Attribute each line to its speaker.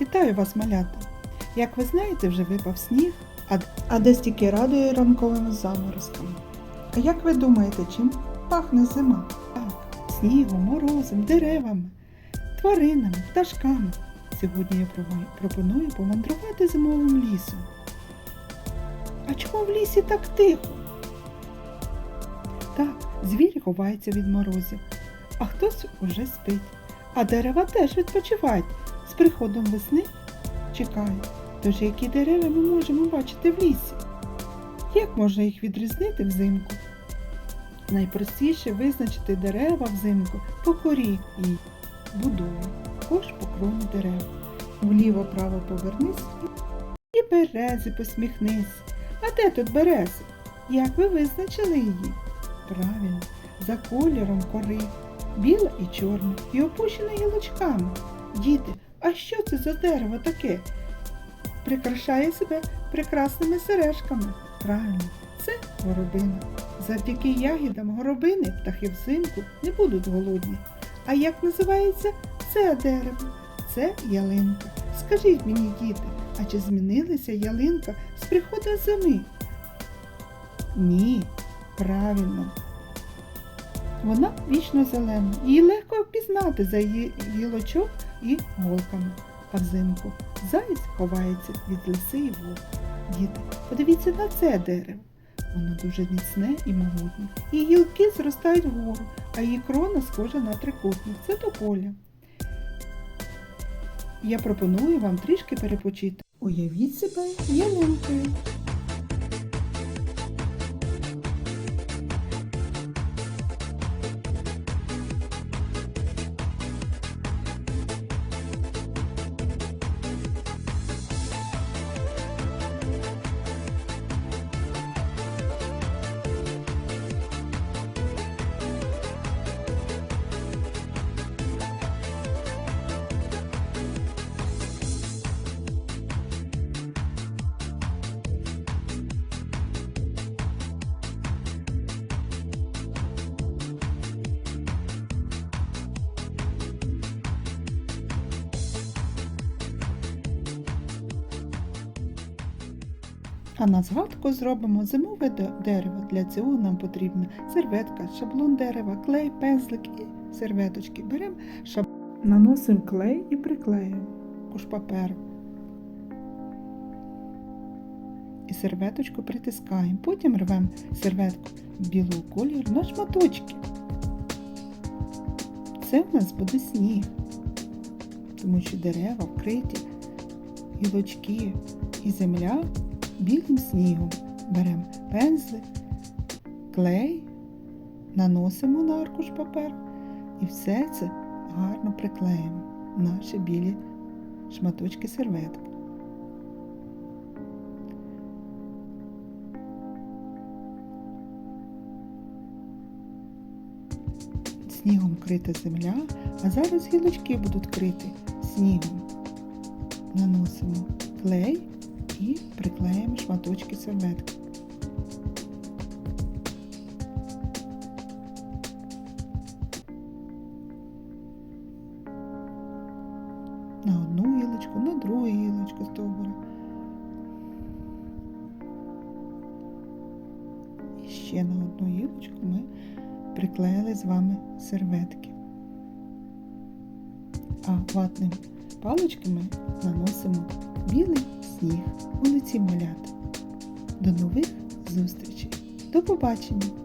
Speaker 1: Вітаю вас, малята! Як ви знаєте, вже випав сніг, а, десь тільки радує ранковими заморозками. А як ви думаєте, чим пахне зима? Так, снігом, морозом, деревами, тваринами, пташками. Сьогодні я пропоную помандрувати зимовим лісом. А чому в лісі так тихо? Так, звірі ховаються від морозів, а хтось уже спить. А дерева теж відпочивають. З приходом весни чекають. Тож які дерева ми можемо бачити в лісі? Як можна їх відрізнити взимку? Найпростіше визначити дерева взимку по корі їх будові, також по кроні дерев. Вліво-право повернись і берези посміхнись. А де тут берези? Як ви визначили її? Правильно, за кольором кори, біла і чорна, і опущена гілочками. Діти, а що це за дерево таке? Прикрашає себе прекрасними сережками. Правильно, це горобина. Завдяки ягідам горобини птахи взимку не будуть голодні. А як називається це дерево? Це ялинка. Скажіть мені, діти, а чи змінилася ялинка з приходом зими? Ні, правильно. Вона вічно зелена. Її легко впізнати за її гілочок і голками. А взимку заєць ховається від лиси і вовк. Діти, подивіться на це дерево. Воно дуже міцне і могутнє. Її гілки зростають вгору, а її крона схожа на трикутник. Це тополя. Я пропоную вам трішки перепочити. Уявіть себе ялинкою. А на згадку зробимо зимове дерево. Для цього нам потрібна серветка, шаблон дерева, клей, пензлик і серветочки. Беремо шаб... наносимо клей і приклеюємо куш паперу. І серветочку притискаємо. Потім рвемо серветку білого кольору на шматочки. Це у нас буде сніг, тому що дерева вкриті, гілочки і земля білим снігом. Беремо пензлик, клей, наносимо на аркуш паперу і все це гарно приклеїмо наші білі шматочки серветки. Снігом крита земля, а зараз гілочки будуть криті снігом. Наносимо клей і приклеїмо шматочки серветки. На одну гілочку, на другу гілочку стовбура. І ще на одну гілочку ми приклеїли з вами серветки. А ватними паличками наносимо білий сніг. Молодці Молят. До нових зустрічей. До побачення!